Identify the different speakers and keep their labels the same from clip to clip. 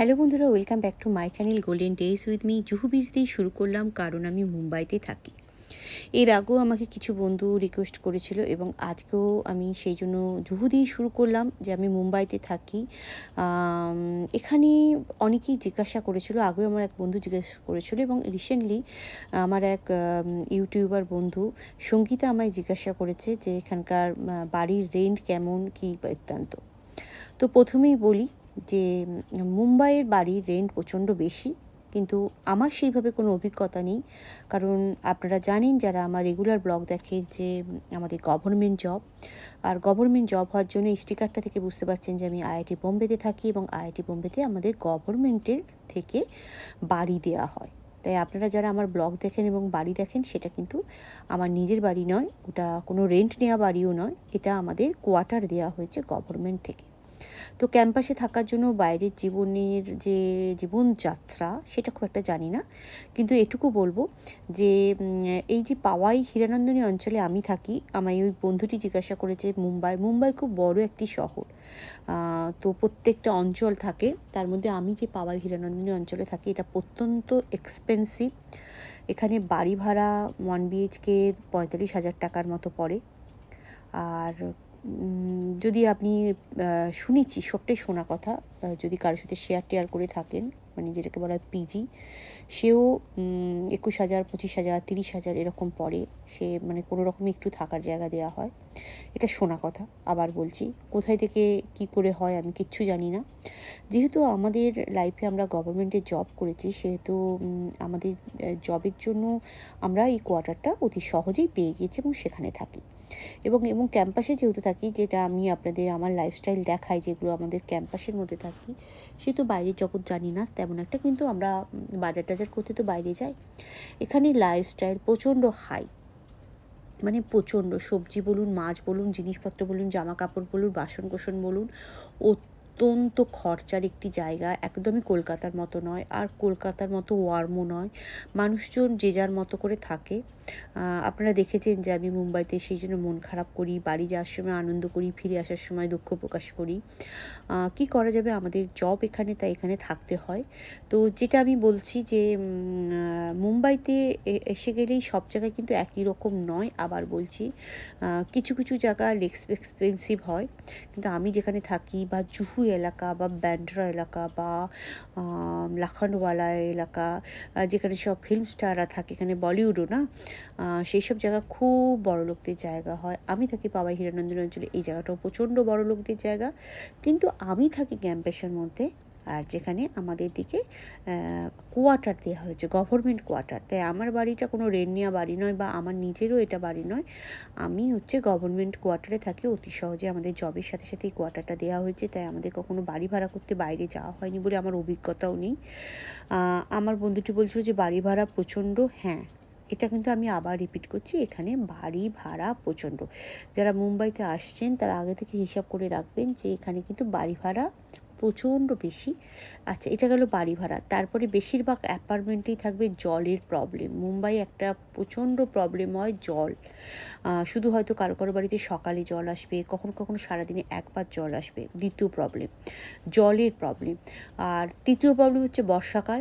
Speaker 1: Hello বন্ধুরা, welcome back to my channel golden days with me. Juhu beach দিয়ে শুরু করলাম, কারণ আমি মুম্বাইতে থাকি। এর আগেও আমাকে কিছু বন্ধু রিকোয়েস্ট করেছিল এবং আজকেও আমি সেই জন্য জুহু দিয়ে শুরু করলাম যে আমি মুম্বাইতে থাকি। এখানে অনেকেই জিজ্ঞাসা করেছিল, আগেও আমার এক বন্ধু জিজ্ঞাসা করেছিল এবং রিসেন্টলি আমার এক ইউটিউবার বন্ধু সঙ্গীতা আমায় জিজ্ঞাসা করেছে যে এখানকার বাড়ির রেন্ট কেমন, কী বৃত্তান্ত। তো প্রথমেই বলি যে, মুম্বাইয়ের বাড়ির রেন্ট প্রচণ্ড বেশি, কিন্তু আমার সেইভাবে কোনো অভিজ্ঞতা নেই। কারণ আপনারা জানেন যারা আমার রেগুলার ব্লগ দেখে যে, আমাদের গভর্নমেন্ট জব আর গভর্নমেন্ট জব হওয়ার জন্য স্টিকারটা থেকে বুঝতে পারছেন যে, আমি আইআইটি বোম্বেতে থাকি এবং আইআইটি বোম্বেতে আমাদের গভর্নমেন্টের থেকে বাড়ি দেওয়া হয়। তাই আপনারা যারা আমার ব্লগ দেখেন এবং বাড়ি দেখেন, সেটা কিন্তু আমার নিজের বাড়ি নয়, ওটা কোনো রেন্ট নেওয়া বাড়িও নয়, এটা আমাদের কোয়ার্টার দেওয়া হয়েছে গভর্নমেন্ট থেকে। তো ক্যাম্পাসে থাকার জন্য বাইরের জীবনের যে জীবনযাত্রা, সেটা খুব একটা জানি না। কিন্তু এটুকু বলব যে এই যে পাওয়াই হীরানন্দনী অঞ্চলে আমি থাকি, আমায় ওই বন্ধুটি জিজ্ঞাসা করেছে মুম্বাই। মুম্বাই খুব বড় একটি শহর। তো প্রত্যেকটা অঞ্চল থাকে, তার মধ্যে আমি যে পাওয়াই হীরানন্দনী অঞ্চলে থাকি, এটা প্রত্যন্ত এক্সপেন্সিভ এখানে বাড়ি ভাড়া ওয়ান বিএইচকে পঁয়তাল্লিশ হাজার টাকার মতো পড়ে। আর যদি আপনি শুনেছি, সবটাই শোনা কথা যদি কারোর সাথে শেয়ার টেয়ার করে থাকেন মানে যেটাকে বলা হয় পিজি সেও একুশ হাজার, পঁচিশ হাজার, তিরিশ হাজার এরকম পড়ে, সে মানে কোনো রকম একটু থাকার জায়গা দেওয়া হয়। এটা শোনা কথা, আবার বলছি, কোথায় থেকে কি করে হয় আমি কিচ্ছু জানি না। যেহেতু আমাদের লাইফে আমরা গভর্নমেন্টের জব করেছি, সেহেতু আমাদের জবের জন্য আমরা এই কোয়ার্টারটা অতি সহজেই পেয়ে গিয়েছি এবং সেখানে থাকি। এবং এবং ক্যাম্পাসে যেহেতু থাকি, যেটা আমি আপনাদের আমার লাইফস্টাইল দেখাই, যেগুলো আমাদের ক্যাম্পাসের মধ্যে থাকি, সে তো বাইরের জগৎ জানি না, তেমন একটা কিন্তু আমরা বাজার টাজার করতে তো বাইরে যাই। এখানে লাইফস্টাইল প্রচণ্ড হাই মানে প্রচণ্ড সবজি বলুন, মাছ বলুন, জিনিসপত্র বলুন জামা কাপড় বলুন বাসন কোসন বলুন অত্যন্ত খরচার একটি জায়গা, একদমই কলকাতার মতো নয়, আর কলকাতার মতো ওয়ার্মও নয়। মানুষজন যে যার মতো করে থাকে। আপনারা দেখেছেন যে আমি মুম্বাইতে সেই জন্য মন খারাপ করি, বাড়ি যাওয়ার সময় আনন্দ করি, ফিরে আসার সময় দুঃখ প্রকাশ করি। কি করা যাবে? আমাদের জব এখানে, তাই এখানে থাকতে হয়। তো যেটা আমি বলছি যে মুম্বাইতে এসে গেলেই সব জায়গায় কিন্তু একই রকম নয়, আবার বলছি কিছু কিছু জায়গা লেক্স এক্সপেন্সিভ হয়। কিন্তু আমি যেখানে থাকি বা জুহু এলাকা বা ব্যান্ড্রা এলাকা বা লাখানওয়ালা এলাকা যেখানে সব ফিল্ম স্টাররা থাকে, এখানে বলিউডও না সেই সব জায়গা খুব বড় লোকদের জায়গা হয়। আমি থাকি বাবা হিরানন্দন অঞ্চলে, এই জায়গাটাও প্রচণ্ড বড় লোকদের জায়গা। কিন্তু আমি থাকি ক্যাম্পাসের মধ্যে আর যেখানে আমাদের দিকে কোয়ার্টার দেওয়া হয়েছে গভর্নমেন্ট কোয়ার্টার তাই আমার বাড়িটা কোনো রেন্ট নেওয়া বাড়ি নয় বা আমার নিজেরও এটা বাড়ি নয়। আমি হচ্ছে গভর্নমেন্ট কোয়ার্টারে থাকি, অতি সহজে আমাদের জবের সাথে সাথে এই কোয়ার্টারটা দেওয়া হয়েছে। তাই আমাদের কখনো বাড়ি ভাড়া করতে বাইরে যাওয়া হয়নি বলে আমার অভিজ্ঞতাও নেই। আমার বন্ধুটি বলছিল যে বাড়ি ভাড়া প্রচণ্ড হ্যাঁ এটা কিন্তু আমি আবার রিপিট করছি, এখানে বাড়ি ভাড়া প্রচণ্ড। যারা মুম্বাইতে আসছেন তারা আগে থেকে হিসাব করে রাখবেন যে এখানে কিন্তু বাড়ি ভাড়া প্রচণ্ড বেশি। আচ্ছা এটা গেল বাড়ি ভাড়া তারপরে বেশিরভাগ অ্যাপার্টমেন্টেই থাকবে জলের প্রবলেম। মুম্বাই একটা প্রচণ্ড প্রবলেম হয় জল। শুধু হয়তো কারও কারও বাড়িতে সকালে জল আসবে, কখনো কখনো সারাদিনে একবার জল আসবে। দ্বিতীয় প্রবলেম, জলের প্রবলেম। আর তৃতীয় প্রবলেম হচ্ছে বর্ষাকাল।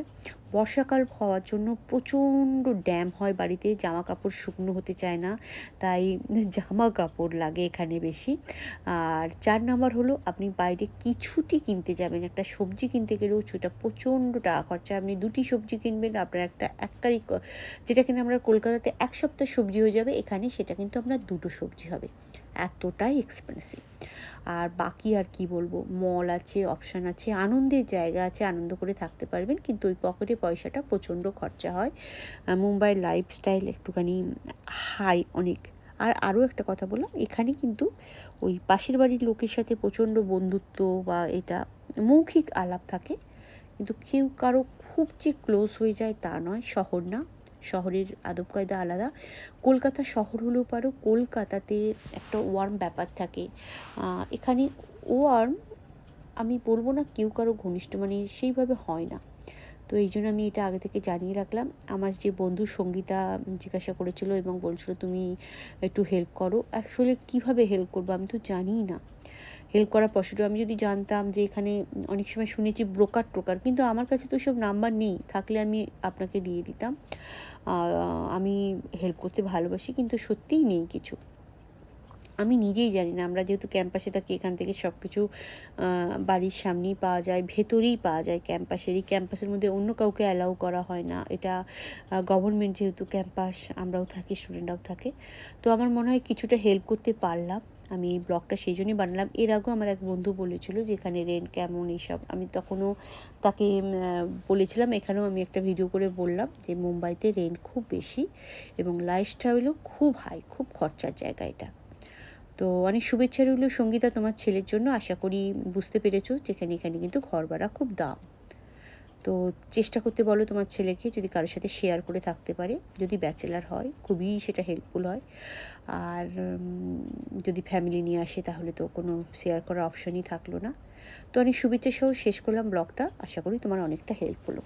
Speaker 1: বর্ষাকাল হওয়ার জন্য প্রচণ্ড ড্যাম হয় বাড়িতে জামা কাপড় শুকনো হতে চায় না, তাই জামা কাপড় লাগে এখানে বেশি। আর চার নাম্বার হলো, আপনি বাইরে কিছুটি কিনতে যাবেন? একটা সবজি কিনতে গেলেও সেটা প্রচণ্ড টাকা খরচা। আপনি দুটি সবজি কিনবেন, আপনার একটা একটারই ক- যেটা কিনা আমরা কলকাতাতে এক সপ্তাহ সবজি হয়ে যাবে, এখানে সেটা কিন্তু আপনার দুটো সবজি হবে। এতটাই এক্সপেন্সিভ আর বাকি আর কি বলব? মল আছে অপশান আছে, আনন্দের জায়গা আছে, আনন্দ করে থাকতে পারবেন। কিন্তু ওই পকেটে পয়সাটা প্রচণ্ড খরচা হয়। মুম্বাইয়ের লাইফস্টাইল একটুখানি হাই অনেক। আর আরও একটা কথা বললাম, এখানে কিন্তু ওই পাশের বাড়ির লোকের সাথে প্রচণ্ড বন্ধুত্ব বা এটা মৌখিক আলাপ থাকে। কিন্তু কেউ কারও খুব যে ক্লোজ হয়ে যায় তা নয়, শহর না। শহরের আদব কায়দা আলাদা। কলকাতা শহর হলেও পারো, কলকাতাতে একটা ওয়ার্ম ব্যাপার থাকে। এখানে ওয়ার্ম আমি বলব না কেউ কারও ঘনিষ্ঠ মানে সেইভাবে হয় না। তো এই জন্য আমি এটা আগে থেকে জানিয়ে রাখলাম। আমার যে বন্ধু সঙ্গীতা জিজ্ঞাসা করেছিল এবং বলছিল, তুমি একটু হেল্প করো। অ্যাকচুয়ালি কীভাবে হেল্প করব আমি তো জানিই না। হেল্প করার পশুটা আমি যদি জানতাম যে এখানে অনেক সময় শুনেছি ব্রোকার টোকার, কিন্তু আমার কাছে তো সব নাম্বার নেই, থাকলে আমি আপনাকে দিয়ে দিতাম। আমি হেল্প করতে ভালোবাসি, কিন্তু সত্যিই নেই কিছু। আমি নিজেই জানি না। আমরা যেহেতু ক্যাম্পাসে থাকি, এখান থেকে সব কিছু বাড়ির সামনেই পাওয়া যায়, ভেতরেই পাওয়া যায় ক্যাম্পাসেরই ক্যাম্পাসের মধ্যে অন্য কাউকে অ্যালাউ করা হয় না। এটা গভর্নমেন্ট যেহেতু ক্যাম্পাস, আমরাও থাকি স্টুডেন্টরাও থাকে। তো আমার মনে হয় কিছুটা হেল্প করতে পারলাম। আমি এই ব্লগটা সেই জন্যই বানালাম। এর আগেও আমার এক বন্ধু বলেছিল যে, এখানে রেন্ট কেমন এইসব? আমি তখনও তাকে বলেছিলাম। এখানেও আমি একটা ভিডিও করে বললাম যে, মুম্বাইতে রেন্ট খুব বেশি এবং লাইফস্টাইলও খুব হাই খুব খরচার জায়গা এটা। তো অনেক শুভেচ্ছা রইল সঙ্গীতা তোমার ছেলের জন্য। আশা করি বুঝতে পেরেছ যেখানে এখানে কিন্তু ঘর ভাড়া খুব দাম। তো চেষ্টা করতে বলো তোমার ছেলেকে যদি কারোর সাথে শেয়ার করে থাকতে পারে। যদি ব্যাচেলার হয়, খুবই সেটা হেল্পফুল হয়। আর যদি ফ্যামিলি নিয়ে আসে তাহলে তো কোনো শেয়ার করার অপশনই থাকল না। তো অনেক শুভেচ্ছা সহ শেষ করলাম ব্লগটা। আশা করি তোমার অনেকটা হেল্প হলো